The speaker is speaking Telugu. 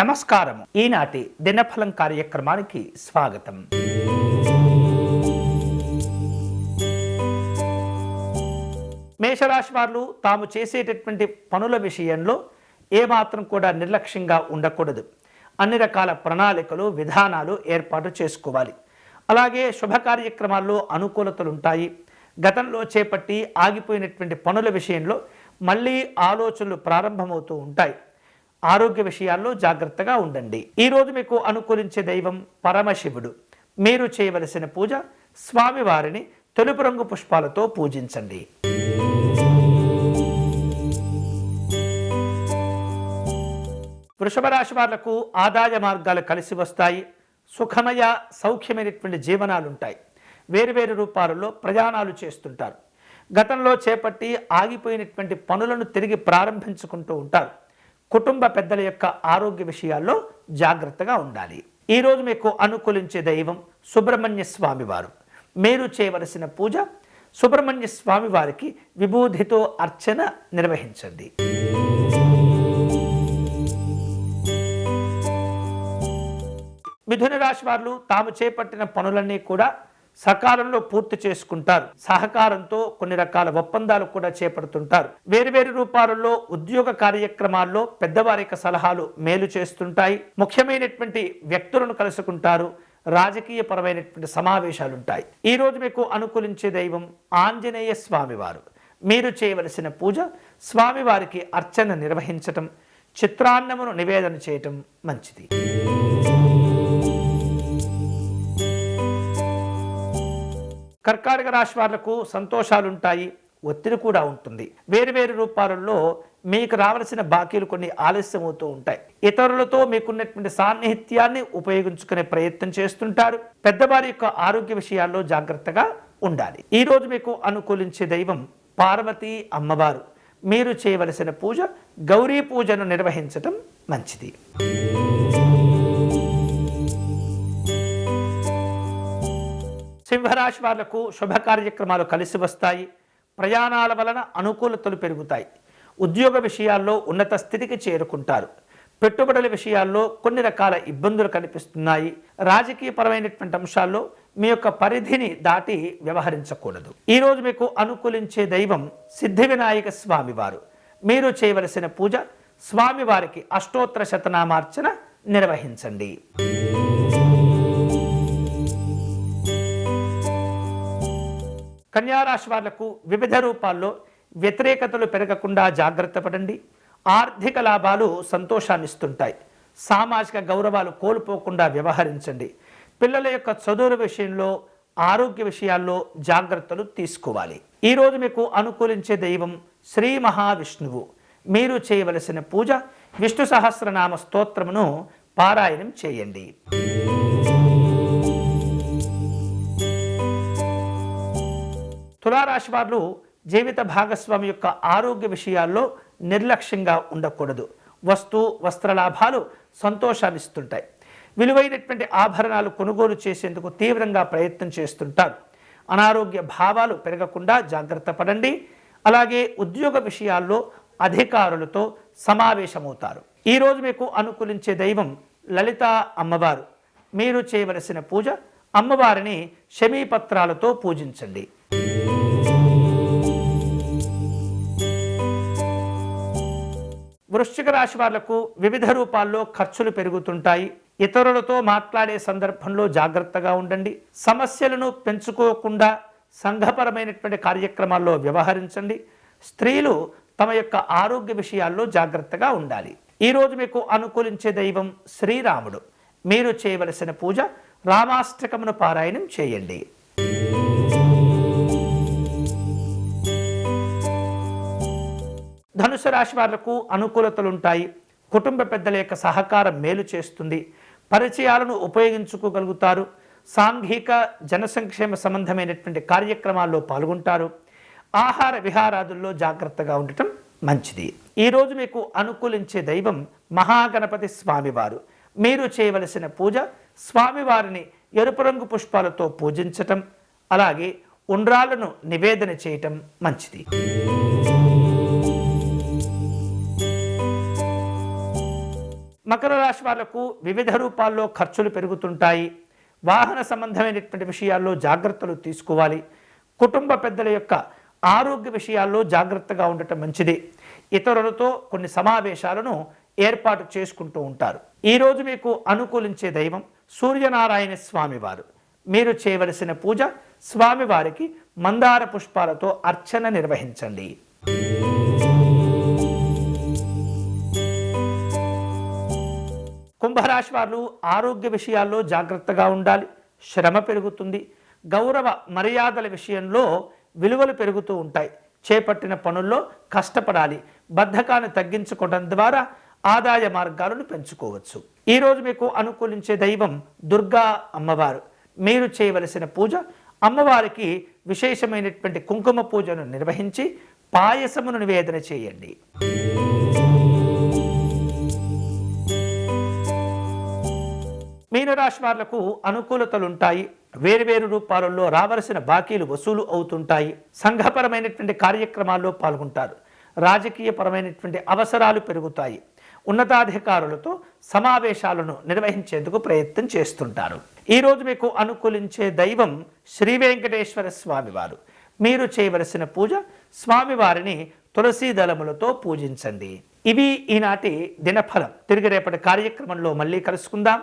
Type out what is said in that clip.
నమస్కారం ఈనాటి దినఫలం కార్యక్రమానికి స్వాగతం. మేషరాశి వారు తాము చేసేటటువంటి పనుల విషయంలో ఏమాత్రం కూడా నిర్లక్ష్యంగా ఉండకూడదు. అన్ని రకాల ప్రణాళికలు విధానాలు ఏర్పాటు చేసుకోవాలి. అలాగే శుభ కార్యక్రమాల్లో అనుకూలతలు ఉంటాయి గతంలో చేపట్టి ఆగిపోయినటువంటి పనుల విషయంలో మళ్ళీ ఆలోచనలు ప్రారంభమవుతూ ఉంటాయి. ఆరోగ్య విషయాల్లో జాగ్రత్తగా ఉండండి. ఈరోజు మీకు అనుకూలించే దైవం పరమశివుడు. మీరు చేయవలసిన పూజ స్వామివారిని తెలుపు రంగు పుష్పాలతో పూజించండి. వృషభ రాశి వాళ్ళకు ఆదాయ మార్గాలు కలిసి వస్తాయి. సుఖమయ సౌఖ్యమైనటువంటి జీవనాలు ఉంటాయి వేరువేరు రూపాలలో ప్రయాణాలు చేస్తుంటారు. గతంలో చేపట్టి ఆగిపోయినటువంటి పనులను తిరిగి ప్రారంభించుకుంటూ ఉంటారు. కుటుంబ పెద్దల యొక్క ఆరోగ్య విషయాల్లో జాగ్రత్తగా ఉండాలి. ఈరోజు మీకు అనుకూలించే దైవం సుబ్రహ్మణ్య స్వామివారు. మీరు చేయవలసిన పూజ సుబ్రహ్మణ్య స్వామి వారికి విభూతితో అర్చన నిర్వహించండి. మిథున రాశి వారు తాము చేపట్టిన పనులన్నీ కూడా సకాలంలో పూర్తి చేసుకుంటారు. సహకారంతో కొన్ని రకాల ఒప్పందాలు కూడా చేపడుతుంటారు. వేరువేరు రూపాలలో ఉద్యోగ కార్యక్రమాల్లో పెద్దవారి యొక్క సలహాలు మేలు చేస్తుంటాయి. ముఖ్యమైనటువంటి వ్యక్తులను కలుసుకుంటారు. రాజకీయ పరమైనటువంటి సమావేశాలు ఉంటాయి ఈ రోజు మీకు అనుకూలించే దైవం ఆంజనేయ స్వామివారు. మీరు చేయవలసిన పూజ స్వామివారికి అర్చన నిర్వహించటం చిత్రాన్నమును నివేదన చేయటం మంచిది. కర్కాటక రాశి వాళ్ళకు సంతోషాలుంటాయి ఒత్తిడి కూడా ఉంటుంది. వేరు వేరు రూపాలలో మీకు రావలసిన బాకీలు కొన్ని ఆలస్యం అవుతూ ఉంటాయి. ఇతరులతో మీకున్నటువంటి సాన్నిహిత్యాన్ని ఉపయోగించుకునే ప్రయత్నం చేస్తుంటారు. పెద్దవారి యొక్క ఆరోగ్య విషయాల్లో జాగ్రత్తగా ఉండాలి. ఈరోజు మీకు అనుకూలించే దైవం పార్వతి అమ్మవారు. మీరు చేయవలసిన పూజ గౌరీ పూజను నిర్వహించటం మంచిది. సింహరాశి వాళ్ళకు శుభ కార్యక్రమాలు కలిసి వస్తాయి. ప్రయాణాల వలన అనుకూలతలు పెరుగుతాయి. ఉద్యోగ విషయాల్లో ఉన్నత స్థితికి చేరుకుంటారు. పెట్టుబడుల విషయాల్లో కొన్ని రకాల ఇబ్బందులు కనిపిస్తున్నాయి. రాజకీయపరమైనటువంటి అంశాల్లో మీ యొక్క పరిధిని దాటి వ్యవహరించకూడదు. ఈరోజు మీకు అనుకూలించే దైవం సిద్ధి వినాయక స్వామివారు. మీరు చేయవలసిన పూజ స్వామివారికి అష్టోత్తర శతనామార్చన నిర్వహించండి. కన్యారాశి వాళ్ళకు వివిధ రూపాల్లో వ్యతిరేకతలు పెరగకుండా జాగ్రత్త పడండి. ఆర్థిక లాభాలు సంతోషాన్ని ఇస్తుంటాయి సామాజిక గౌరవాలు కోల్పోకుండా వ్యవహరించండి. పిల్లల యొక్క చదువుల విషయంలో ఆరోగ్య విషయాల్లో జాగ్రత్తలు తీసుకోవాలి. ఈరోజు మీకు అనుకూలించే దైవం శ్రీ మహావిష్ణువు. మీరు చేయవలసిన పూజ విష్ణు సహస్రనామ స్తోత్రమును పారాయణం చేయండి. తులారాశి వారు జీవిత భాగస్వామి యొక్క ఆరోగ్య విషయాల్లో నిర్లక్ష్యంగా ఉండకూడదు. వస్తు వస్త్రలాభాలు సంతోషాన్ని ఇస్తుంటాయి విలువైనటువంటి ఆభరణాలు కొనుగోలు చేసేందుకు తీవ్రంగా ప్రయత్నం చేస్తుంటారు. అనారోగ్య భావాలు పెరగకుండా జాగ్రత్త పడండి. అలాగే ఉద్యోగ విషయాల్లో అధికారులతో సమావేశమవుతారు. ఈరోజు మీకు అనుకూలించే దైవం లలిత అమ్మవారు. మీరు చేయవలసిన పూజ అమ్మవారిని శమీపత్రాలతో పూజించండి. వృశ్చిక రాశి వాళ్ళకు వివిధ రూపాల్లో ఖర్చులు పెరుగుతుంటాయి. ఇతరులతో మాట్లాడే సందర్భంలో జాగ్రత్తగా ఉండండి. సమస్యలను పెంచుకోకుండా సంఘపరమైనటువంటి కార్యక్రమాల్లో వ్యవహరించండి. స్త్రీలు తమ యొక్క ఆరోగ్య విషయాల్లో జాగ్రత్తగా ఉండాలి. ఈరోజు మీకు అనుకూలించే దైవం శ్రీరాముడు. మీరు చేయవలసిన పూజ రామాష్టకమును పారాయణం చేయండి. ధనుసు రాశి వాళ్ళకు అనుకూలతలు ఉంటాయి కుటుంబ పెద్దల యొక్క సహకారం మేలు చేస్తుంది. పరిచయాలను ఉపయోగించుకోగలుగుతారు. సాంఘిక జనసంక్షేమ సంబంధమైనటువంటి కార్యక్రమాల్లో పాల్గొంటారు. ఆహార విహారాదుల్లో జాగ్రత్తగా ఉండటం మంచిది. ఈరోజు మీకు అనుకూలించే దైవం మహాగణపతి స్వామివారు. మీరు చేయవలసిన పూజ స్వామివారిని ఎరుపు రంగు పుష్పాలతో పూజించటం అలాగే ఉండ్రాలను నివేదన చేయటం మంచిది. మకర రాశి వాళ్ళకు వివిధ రూపాల్లో ఖర్చులు పెరుగుతుంటాయి. వాహన సంబంధమైనటువంటి విషయాల్లో జాగ్రత్తలు తీసుకోవాలి. కుటుంబ పెద్దల యొక్క ఆరోగ్య విషయాల్లో జాగ్రత్తగా ఉండటం మంచిది. ఇతరులతో కొన్ని సమావేశాలను ఏర్పాటు చేసుకుంటూ ఉంటారు. ఈరోజు మీకు అనుకూలించే దైవం సూర్యనారాయణ స్వామివారు. మీరు చేయవలసిన పూజ స్వామివారికి మందార పుష్పాలతో అర్చన నిర్వహించండి. కుంభరాశి వారు ఆరోగ్య విషయాల్లో జాగ్రత్తగా ఉండాలి. శ్రమ పెరుగుతుంది. గౌరవ మర్యాదల విషయంలో విలువలు పెరుగుతూ ఉంటాయి. చేపట్టిన పనుల్లో కష్టపడాలి. బద్ధకాన్ని తగ్గించుకోవడం ద్వారా ఆదాయ మార్గాలను పెంచుకోవచ్చు. ఈరోజు మీకు అనుకూలించే దైవం దుర్గా అమ్మవారు. మీరు చేయవలసిన పూజ అమ్మవారికి విశేషమైనటువంటి కుంకుమ పూజను నిర్వహించి పాయసమును నివేదన చేయండి. రాశి వాళ్ళకు అనుకూలతలుంటాయి. వేరువేరు రూపాలలో రావలసిన బాకీలు వసూలు అవుతుంటాయి. సంఘపరమైనటువంటి కార్యక్రమాల్లో పాల్గొంటారు. రాజకీయపరమైనటువంటి అవసరాలు పెరుగుతాయి. ఉన్నతాధికారులతో సమావేశాలను నిర్వహించేందుకు ప్రయత్నం చేస్తుంటారు. ఈరోజు మీకు అనుకూలించే దైవం శ్రీ వెంకటేశ్వర స్వామివారు. మీరు చేయవలసిన పూజ స్వామివారిని తులసీ దళములతో పూజించండి. ఇవి ఈనాటి దినఫలం. తిరిగి రేపటి కార్యక్రమంలో మళ్ళీ కలుసుకుందాం.